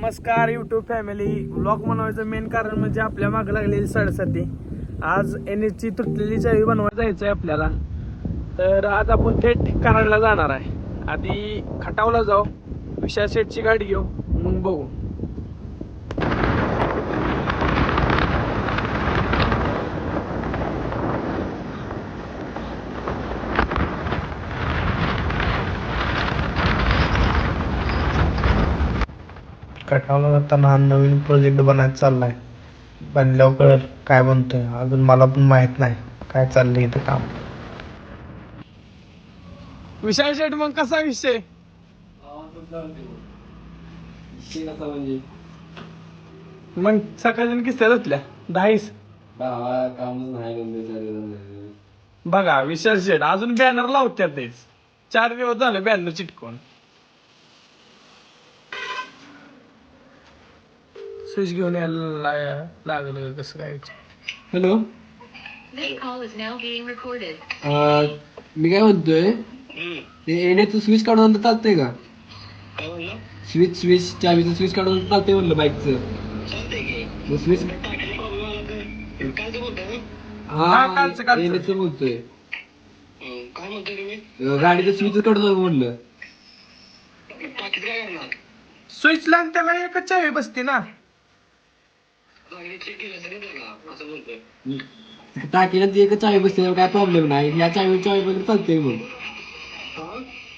नमस्कार YouTube family blog बनवायचं main कारण म्हणजे आपल्या मागे लागलेली साडेसाती. आज एन ची तुटलेली चावी बनवायला जायचं आहे आपल्याला. तर आज आपण थेट कराडला जाणार आहे. आधी खटावला जाऊ विशाल शेटची गाडी घेऊ मग बघू. कटावला जाताना हा नवीन प्रोजेक्ट बनायचा चाललाय. बनल्यावर कळेल काय बनतोय? अजून मला पण माहीत नाही. काय चाललंय इथं काम? विशाल शेठ मग कसा विषय? मग सकाळच्या किस्त्या धुतल्या. दहाच बघा विशाल शेठ अजून बॅनर लावत्यात तेच चार दिवस झाले बॅनर चिटकून. स्विच घेऊन यायला लागलं कसं काय हॅलो. मी काय म्हणतोय? ते येण्याचं स्विच काढून चालतंय का? स्विच स्विच चावीचं स्विच काढून चालतंय म्हणलं बाईकचं स्विच हा. येण्याचं बोलतोय. गाडीचं स्विच काढून म्हणलं. स्विच ला त्याला एकच चावी बसते ना. टाकीला ती एकच चावी बसते काय प्रॉब्लेम नाही. ह्या चावी चावी बघितलं चालतंय मग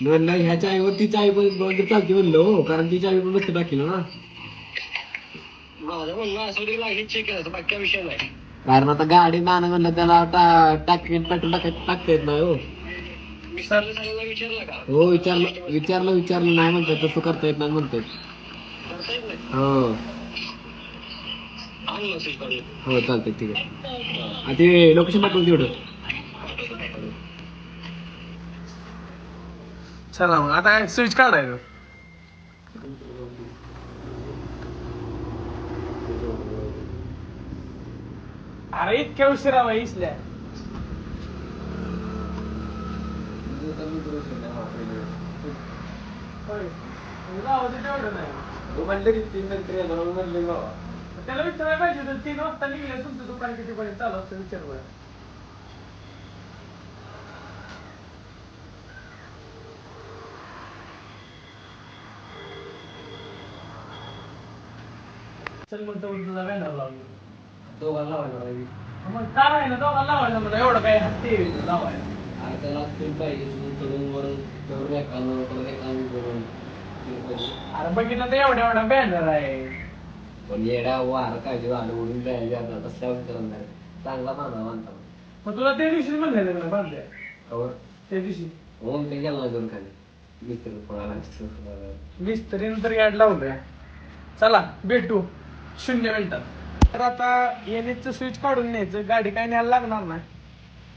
म्हणलं ह्या चावीवर ती चावी बघितलं चालते म्हणलं हो कारण ती चावी पण बसते टाकीला ना. कारण आता गाडी नाणं म्हणलं त्याला टा- टाकी पेट्रोल टाक टाकता येत नाही हो. हो विचारलं विचारलं विचारलं नाही म्हणतात तसं करता येत नाही म्हणतात हो. हो चालतंय ठीक आहे. ते लोकेशन पाठवून तेवढं चला मग आता स्विच काढायचं. अरे इतक्या उशिरा बाई इसल्या. होय. गावाचं तेवढं नाही. त्याला विचारायला पाहिजे होतं तीन वाजता निघले तुमचं दुकान कितीपर्यंत चालू असतं विचार बरं चल मग तो तुझा बॅनर लावून दोघांना लावायला मग काय आहे ना दोघांना लावायचं म्हणलं एवढं काय हत्ती लावायला. त्याला स्पीड पाहिजे करून वरून तेवढं एकानं परत एकानं करून अरे बघितलं तर एवढा एवढा बॅनर आहे. पण येडा वार काय जे आलं उडून जायचे आता तसल्या करत नाही चांगला माना मानता मग तुला त्या दिवशी म्हणलं लग्न बांधल्या खबर त्या दिवशी म्हणून ते गेला करून खाली मित्र पळाला मिस्त्रीनं तर याड लावलंय चला भेटू शून्य मिनिटात तर आता एनएच स्विच काढून न्यायचं गाडी काय न्यायला लागणार नाही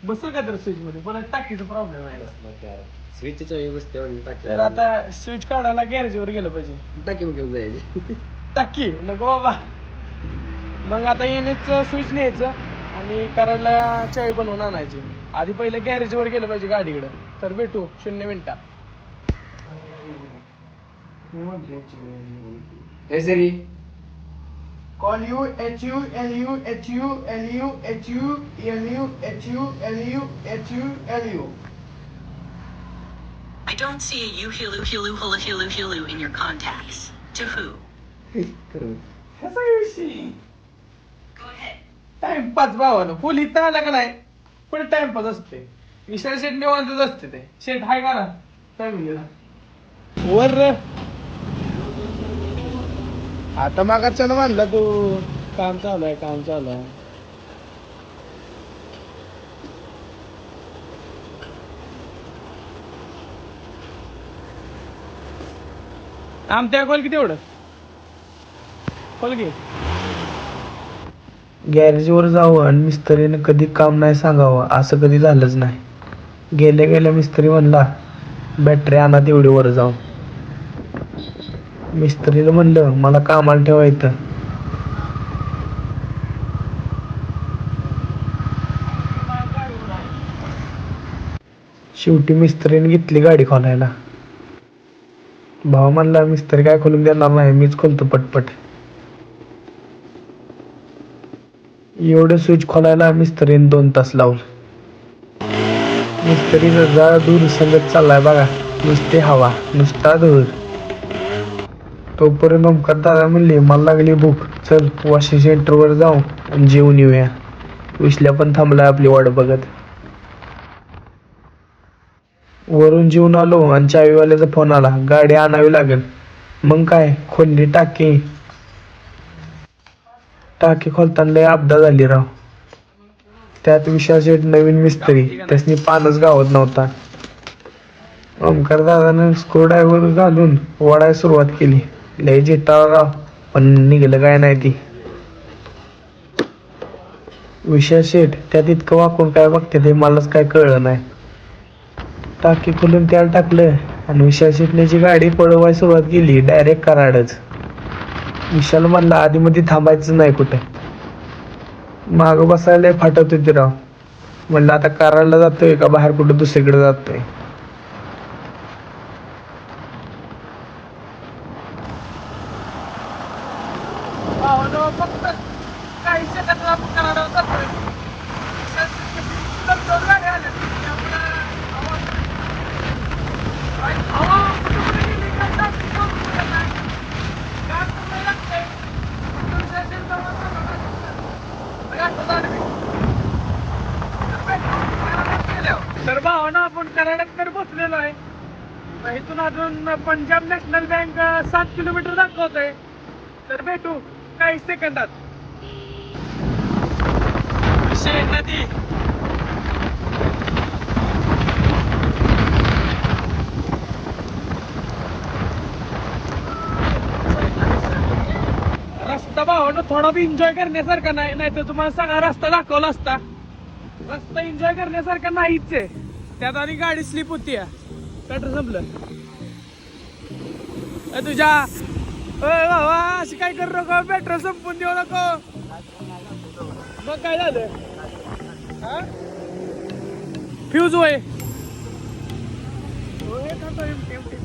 बसल का तर स्विच मध्ये पण टाकीचा प्रॉब्लेम आहे स्विच चावी बसते म्हणून टाकी तर आता स्विच काढायला गॅरेजवर गेलं पाहिजे टाकी घेऊन जायची टक्के नको बाबा. मग आता येण्याच स्विच न्यायचं आणि करायला चाय पण होऊन आणायचे. आधी पहिले गॅरेज वर गेलं पाहिजे गाडीकडे. तर भेटू शून्य मिनिटात. कॉल यू एच यू एल यू एच यू एल यू एच यू एल यू एच यू एल यू एच यू एल यू. I don't see a you hulu hulu hulu hulu hulu in your contacts. To who? कसा विषय. टाइमपास भावानं. फुल इथं आला का नाही? पण टाइमपास असते. विशाल शेट निवांतच असते ते. शेट हाय का ना. फॅमिलीला वर रे. आता मागाचा ना म्हणला तू. काम चालू आहे काम चालू आहे. आमच्या खोल किती एवढं? खोल की गॅरेजवर जावं आणि मिस्त्रीने कधी काम नाही सांगावं असं कधी झालंच नाही. गेल्या गेल्या मिस्त्री म्हणला बॅटरी आणा तेवढी वर जाऊन. मिस्त्रीला म्हणलं मला कामाला ठेवायचं शेवटी मिस्त्रीने घेतली गाडी खोलायला. भाऊ म्हणला मिस्त्री काय खोलून देणार नाही मीच खोलतो पटपट. एवढं स्विच खोलायला मिस्त्रीने दोन तास लावलं. मिस्त्रीचा जाळ दूर संगत चाललाय बघा. नुसती हवा नुसता धूर. तोपर्यंत ओमकार दादा म्हणले मला लागली भूक. चल वॉशिंग सेंटरवर जाऊ आणि जेवून येऊया. विसल्या पण थांबलाय आपली वाट बघत. वरून जेवून आलो आणि चावीवाल्याचा फोन आला. गाडी आणावी लागेल. मग काय? खोलली टाकी. टाकी खोलताना लय अपदा झाली राव. त्यात विशाल शेठ नवीन मिस्त्री. त्यासनी पानच गावत नव्हता. ओमकार दादानं स्क्रूड्रायव्हर घालून ओढायला सुरुवात केली. लय जिटाळ राव पण निघलं काय नाही ती. विशाल शेठ त्यात इतकं वाकून काय बघते ते मलाच काय कळलं नाही. टाकी खोलून त्याला टाकलं आणि विशाल शेटण्याची गाडी पळवायला सुरुवात केली डायरेक्ट कराडच. विशाल म्हणला आधी मध्ये थांबायचं नाही कुठे. माग बसायला फाटवते ते राव. म्हणलं आता कराडला जातोय का? बाहेर कुठं दुसरीकडे जातोय. भावानो फक्त काही सेकंद आपण करायला जातोय तर दोन गाड्या आल्या. त्यामुळं आवाज- हवा कुठं कुठं गेली काय सांगू शकत नाही. गाड कुठं लागतंय. कुठं जायचं तेव्हा सांगा. गाठ झाली. तर भावानं आपण कराडात तर बसलेलो आहे. इथून अजून पंजाब नॅशनल बँक सात किलोमीटर दाखवतोय. तर भेटू काही सेकंदात. विषय नदी. रस्ता भावानं थोडा बी एन्जॉय करण्यासारखा नाही नाही तर तुम्हाला सगळा रस्ता दाखवला असता. रस्ता एन्जॉय करण्यासारखा नाहीच आहे. त्यात आणि गाडी स्लिप होती पेट्रोल संपलं. तुझ्या बाबा अशी काय करू नको पेट्रोल संपून देऊ नको. मग काय झालं? फ्यूज होय होय, थांबा, एमटी, एमटी.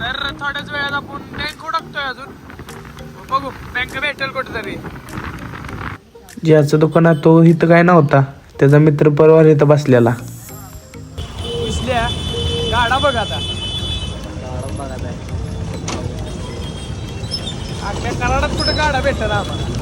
तर थोड्याच वेळात आपण. बँक उडकतोय अजून? बघू. बँक भेटेल कुठेतरी. ज्याचं दुकान आहे तो इथं काय नव्हता. त्याचा मित्र परवा इथं बसलेला. दिसल्या गाडा बघ आता. अख्ख्या कराडात कुठं गाडा भेटत आम्हाला?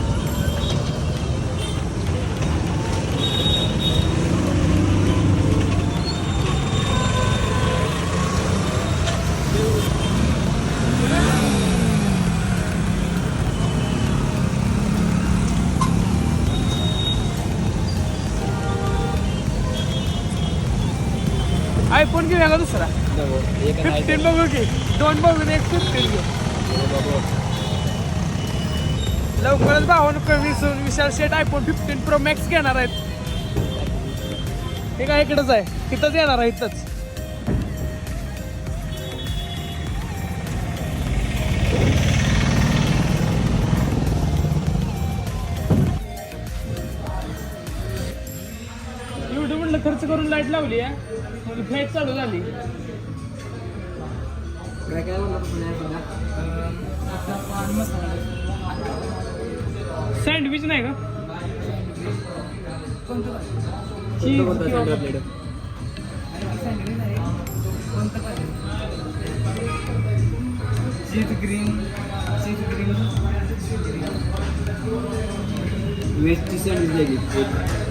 आयफोन घेऊया का दुसरा. फिफ्टीन बघू की. दोन बघून एक फिफ्टीन घेऊ लवकरच भावानं कमी Vishal Shet iPhone fifteen Pro Max घेणार आहेत. हे काय इकडंच आहे. तिथंच येणार आहे इथंच. खर्च करून लाइट लावली आहे फ्लाईट चालू झाली. सँडविच नाही का? चीज ग्रीन चीज ग्रीन व्हेजची सँडविच हां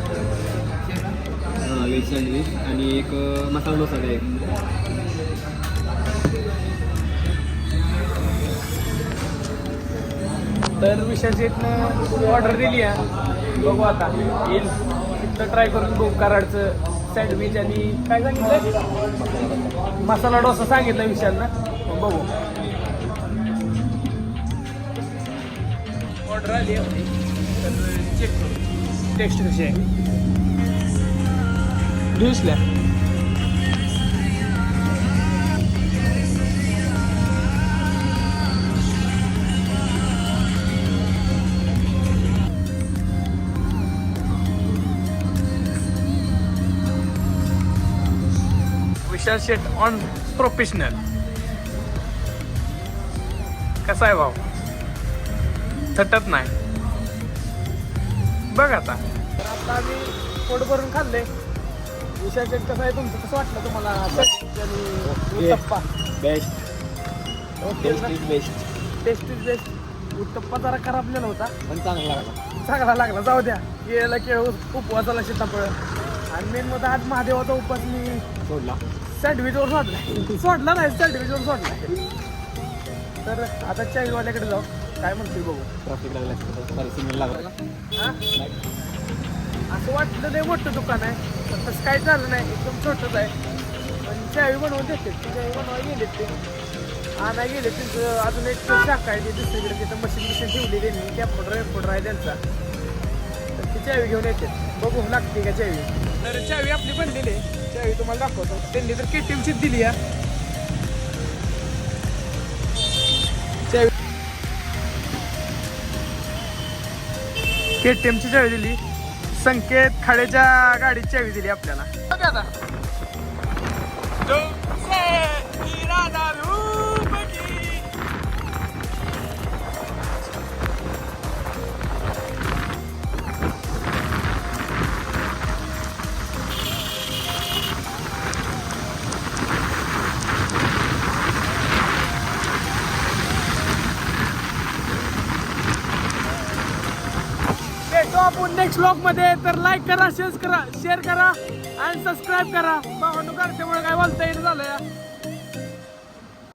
व्हेज सँडविच आणि एक मसाला डोसा द्या एक तर विशाची ऑर्डर दिली आहे. बघू आता. येईल. तिथं ट्राय करून बघू कराडचं सँडविच आणि काय सांगितलं मसाला डोसा सांगितला विशालनं. बघू. ऑर्डर आली आहे. तर चेक करू. टेस्ट कशी आहे न्यूजला विशाल शेट ऑन प्रोफेशनल कसा आहे भाऊ? थटत नाही. बघ आता. आता आम्ही पोट भरून खाल्ले विशाल शेट कसं आहे तुमचं? कसं वाटलं तुम्हाला? आणि uttappa? Best okay best taste is best uttappa जरा खराबलेला होता. पण चांगला लागला. चांगला लागला. जाऊ द्या. केळला केळ उपवासाला सीताफळ. आणि मेन मध्ये आज महादेवाचा उपवास मी सोडला. सँडविचवर सोडला. सोडला नाही सँडविचवर सोडला. तर आता चाईवाल्याकडे जाऊ. काय म्हणतोय बघू. ट्रॅफिक लागला. सॉरी सिग्नल लागला. हा? असं वाटलं नाही मोठं दुकान आहे. पण तसं काही झालं नाही. एकदम छोटंच आहे. पण चावी बनवून देते. ती चावी बनवायला गेले ते. आणा गेले त्यांचं अजून एक शाखा आहे. ते दुसरीकडे तिथं मशीन मशीन ठेवली त्यांनी कॅम्प्युटर कॅम्प्युटर आहे त्यांचा. तर ती चावी घेऊन येते. बघू लागते का चावी? तर चावी आपली बनलेली आहे. चावी तुम्हाला दाखवतो. त्यांनी तर केटीएमचीच दिली या चावी केटीएमची चावी दिली. संकेत खाडेच्या गाडीची चावी दिली आपल्याला. नेक्स्ट ब्लॉगमध्ये तर लाईक करा शेअर करा शेअर करा आणि सबस्क्राईब करा. भावांनो त्यामुळे काय बोलता येईल झालं. या